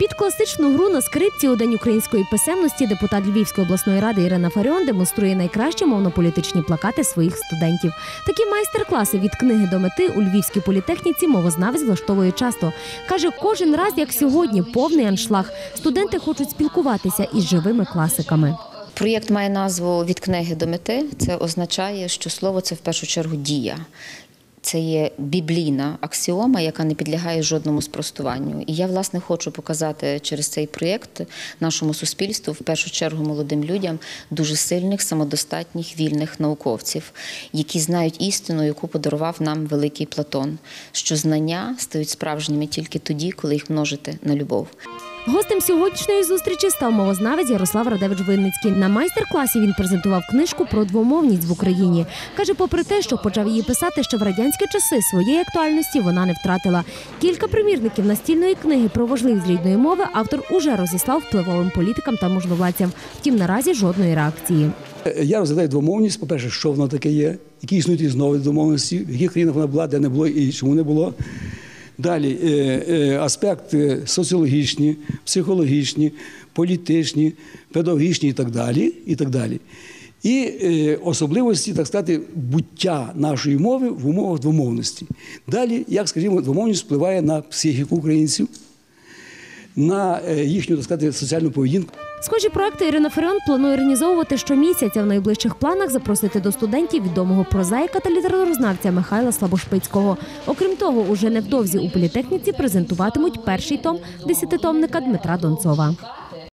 Під класичну гру на скрипці у День української писемності депутат Львівської обласної ради Ірина Фаріон демонструє найкращі мовно-політичні плакати своїх студентів. Такі майстер-класи від книги до мети у Львівській політехніці мовознавець влаштовує часто. Каже, кожен раз, як сьогодні, повний аншлаг. Студенти хочуть спілкуватися із живими класиками. Проєкт має назву від книги до мети. Це означає, що слово це в першу чергу дія. Це є біблійна аксіома, яка не підлягає жодному спростуванню. І я, власне, хочу показати через цей проєкт нашому суспільству, в першу чергу молодим людям, дуже сильних, самодостатніх, вільних науковців, які знають істину, яку подарував нам великий Платон, що знання стають справжніми тільки тоді, коли їх множити на любов. Гостем сьогоднішньої зустрічі став мовознавець Ярослав Радевич Винницький. На майстер-класі він презентував книжку про двомовність в Україні. Каже, попри те, що почав її писати ще в радянські часи, своєї актуальності вона не втратила. Кілька примірників настільної книги про важливість рідної мови автор уже розіслав впливовим політикам та можновладцям. Втім, наразі жодної реакції. Я розглядаю двомовність, по-перше, що воно таке є, які існують різновиди домовленості, в яких країнах вона була, де не було і чому не було. Далі е, е, аспекти соціологічні, психологічні, політичні, педагогічні і так далі. І, так далі. і е, особливості, так сказати, буття нашої мови в умовах двомовності. Далі, як, скажімо, двомовність впливає на психіку українців, на їхню так сказати, соціальну поведінку. Схожі проекти Ірина Фаріон планує організовувати щомісяця в найближчих планах запросити до студентів відомого прозаїка та літературознавця Михайла Слабошпицького. Окрім того, уже невдовзі у політехніці презентуватимуть перший том десятитомника Дмитра Донцова.